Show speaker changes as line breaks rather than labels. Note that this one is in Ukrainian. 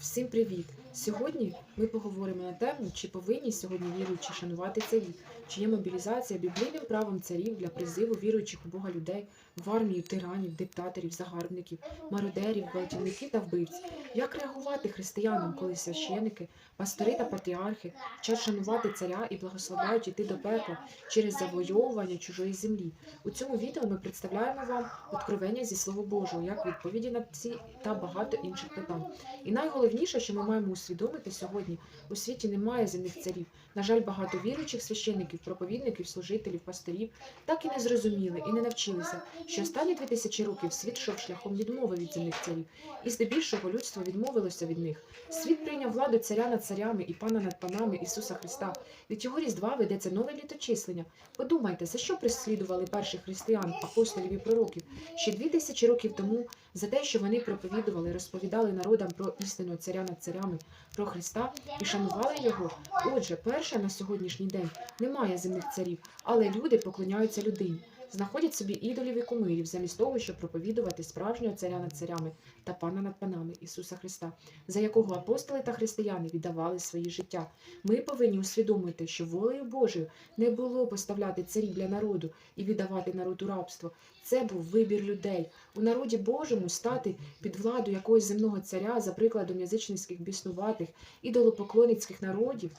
Всім привіт! Сьогодні ми поговоримо на тему, чи повинні сьогодні віруючі шанувати царів, чи є мобілізація біблійним правом царів для призиву віруючих у Бога людей в армію тиранів, диктаторів, загарбників, мародерів, гвалтівників та вбивць. Як реагувати християнам, коли священики, пастори та патріархи вчать шанувати царя і благословляють іти до пекла через завойовування чужої землі? У цьому відео ми представляємо вам откровення зі Слова Божого, як відповіді на ці та багато інших питань. І найголовніше, що ми маємо усвідомити сьогодні, у світі немає земних царів. На жаль, багато віруючих священників, проповідників, служителів, пасторів так і не зрозуміли і не навчилися, що останні дві тисячі років світ йшов шляхом відмови від земних царів, і здебільшого людство відмовилося від них. Світ прийняв владу царя над царями і пана над панами Ісуса Христа. Від його різдва ведеться нове літочислення. Подумайте, за що прислідували перших християн, апостолів і пророків ще дві тисячі років тому за те, що вони проповідували, розповідали народам про істину царя над царями, про Христа і шанували його. Отже, перше на сьогоднішній день немає земних царів, але люди поклоняються людині. Знаходять собі ідолів і кумирів, замість того, щоб проповідувати справжнього царя над царями та пана над панами Ісуса Христа, за якого апостоли та християни віддавали свої життя. Ми повинні усвідомити, що волею Божою не було поставляти царів для народу і віддавати народ у рабство. Це був вибір людей у народі Божому стати під владу якогось земного царя, за прикладом язичницьких біснуватих ідолопоклонницьких народів.